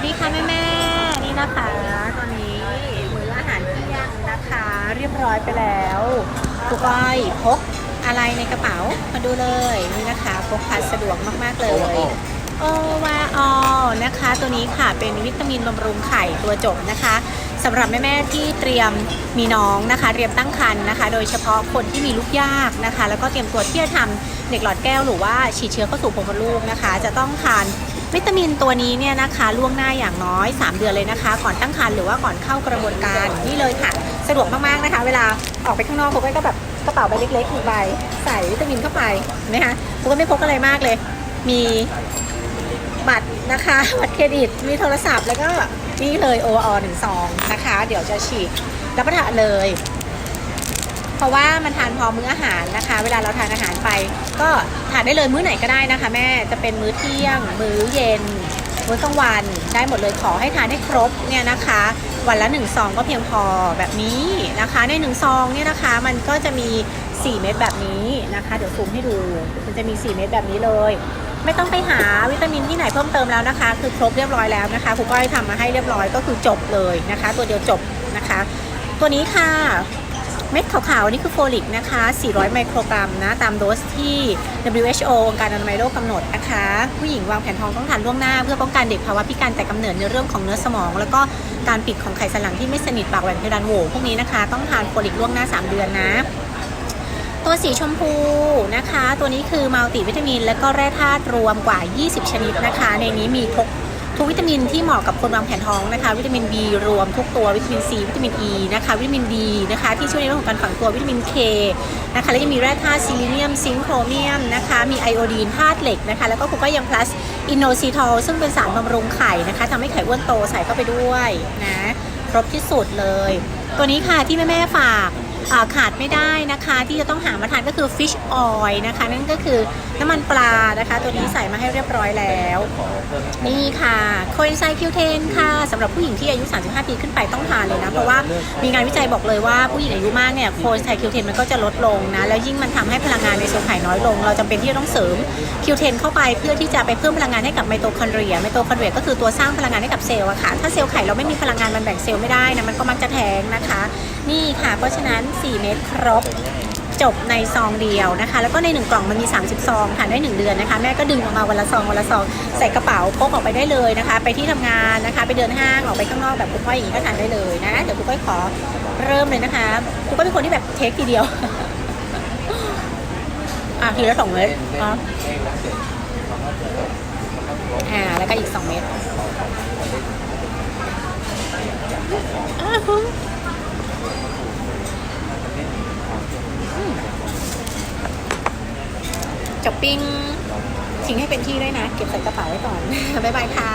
วัสดีค่ะแม่แม่ๆนี่นะคะตอนนี้มื้ออาหารเที่ยงนะคะ เรียบร้อยไปแล้วครูก้อยพกอะไรในกระเป๋ามาดูเลยนี่นะคะพกพาสะดวกมากๆเลยโอวาออนะคะ ตัวนี้ค่ะเป็นวิตามินบำรุงไข่ตัวจบนะคะ สำหรับแม่ๆที่เตรียมมีน้องนะคะเตรียมตั้งครรภ์นะคะ โดยเฉพาะคนที่มีลูกยากนะคะ แล้วก็เตรียมตัวที่จะทำเด็กหลอดแก้วหรือว่าฉีดเชื้อเข้าสู่โพรงมดลูกนะคะ จะต้องทานวิตามินตัวนี้เนี่ยนะคะล่วงหน้าอย่างน้อย 3 เดือนเลยนะคะ ก่อนตั้งครรภ์หรือว่าก่อนเข้ากระบวนการนี่เลยค่ะ สะดวกมากๆนะคะ เวลาออกไปข้างนอกผมก็แบบกระเป๋าใบเล็กๆหนึ่งใบใส่วิตามินเข้าไปเห็นะคะผมก็ไม่พกอะไรมากเลย มี บัตรนะคะ บัตรเครดิต มีโทรศัพท์ แล้วก็นี่เลย o อหนึ่งซองนะคะ เดี๋ยวจะฉีกรับประทานเลย เพราะว่ามันทานพอมื้ออาหารนะคะ เวลาเราทานอาหารไป ก็ทานได้เลยมื้อไหนก็ได้นะคะ แม่ จะเป็นมื้อเที่ยง มื้อเย็น มื้อกลางวันได้หมดเลยขอให้ทานให้ครบเนี่ยนะคะ วันละหนึ่งซองก็เพียงพอแบบนี้นะคะ ในหนึ่งซองเนี่ยนะคะ มันก็จะมี 4 เม็ดแบบนี้นะคะ เดี๋ยวซูมให้ดูมันจะมี 4 เม็ดแบบนี้เลย ไม่ต้องไปหาวิตามินที่ไหนเพิ่มเติมแล้วนะคะ คือครบเรียบร้อยแล้วนะคะครูก้อยทำมาให้เรียบร้อยก็คือจบเลยนะคะ ตัวเดียวจบนะคะ ตัวนี้ค่ะเม็ดขาวๆนี่คือโฟลิกนะคะ 400 ไมโครกรัมนะ ตามโดสที่ WHO องค์การอนามัยโลกกำหนดนะคะ ผู้หญิงวางแผนท้องต้องทานล่วงหน้า เพื่อป้องกันเด็กภาวะพิการแต่กำเนิดในเรื่องของเนื้อสมอง แล้วก็การปิดของไขสันหลังที่ไม่สนิทปากแหว่งเพดานโหวพวกนี้นะคะ ต้องทานโฟลิกล่วงหน้า 3 เดือนนะ ตัวสีชมพูนะคะ ตัวนี้คือมัลติวิตามิน และก็แร่ธาตุรวมกว่า 20 ชนิดนะคะ ในนี้มีทุกทุกวิตามินที่เหมาะกับคนวางแผนท้องนะคะ วิตามิน B รวมทุกตัววิตามิน C วิตามิน E นะคะ วิตามิน D นะคะที่ช่วยในเรื่องของการฝังตัววิตามิน K นะคะแล้วยังมีแร่ธาตุซิลิเนียมซิงค์โครเมียมนะคะมีไอโอดีนธาตุเหล็กนะคะ แล้วก็ครูก็ยัง plus อินโนซิทอลซึ่งเป็นสารบำรุงไข่นะคะทำให้ไข่อ้วนโตใส่เข้าไปด้วยนะครบที่สุดเลย ตัวนี้ค่ะที่แม่ๆฝาก ขาดไม่ได้นะคะ ที่จะต้องหามาทานก็คือ fish oil นะคะ นั่นก็คือน้ำมันปลานะคะ ตัวนี้ใส่มาให้เรียบร้อยแล้ว นี่ค่ะโคเอนไซคิวเทนค่ะสำหรับผู้หญิงที่อายุ 35 ปีขึ้นไปต้องทานเลยนะ เพราะว่ามีงานวิจัยบอกเลยว่าผู้หญิงอายุมากเนี่ยโคเอนไซคิวเทนมันก็จะลดลงนะ แล้วยิ่งมันทำให้พลังงานในเซลล์ไข่น้อยลง เราจำเป็นที่จะต้องเสริมคิวเทนเข้าไปเพื่อที่จะไปเพิ่มพลังงานให้กับไมโตคอนเดรียไมโตคอนเดรียก็คือตัวสร้างพลังงานให้กับเซลล์อะค่ะถ้าเซลล์ไข่เราไม่มีพลังงานมันแบ่งเซลล์ไม่ได้นะมันก็มักจะแท้งนะคะ นี่ค่ะ เพราะฉะนั้น 4 เม็ดครบจบในซองเดียวนะคะ แล้วก็ใน 1 กล่องมันมี 30 ซองทานได้ 1 เดือนนะคะ แม่ก็ดึงออกมาวันละซองวันละซองใส่กระเป๋าพกออกไปได้เลยนะคะ ไปที่ทำงานนะคะ ไปเดินห้างออกไปข้างนอกแบบคุณก้อยอย่างนี้ก็ทานได้เลยนะ เดี๋ยวคุณก้อยขอเริ่มเลยนะคะคุณก้อยเป็นคนที่แบบเทคทีเดียว อะทีละสองเม็ดอ๋ออ่าแล้วก็อีก 2 เม็ดอ้าว จบปิ้งทิ้งให้เป็นที่ด้วยนะ เก็บใส่กระเป๋าไว้ก่อน บ๊ายบายค่ะ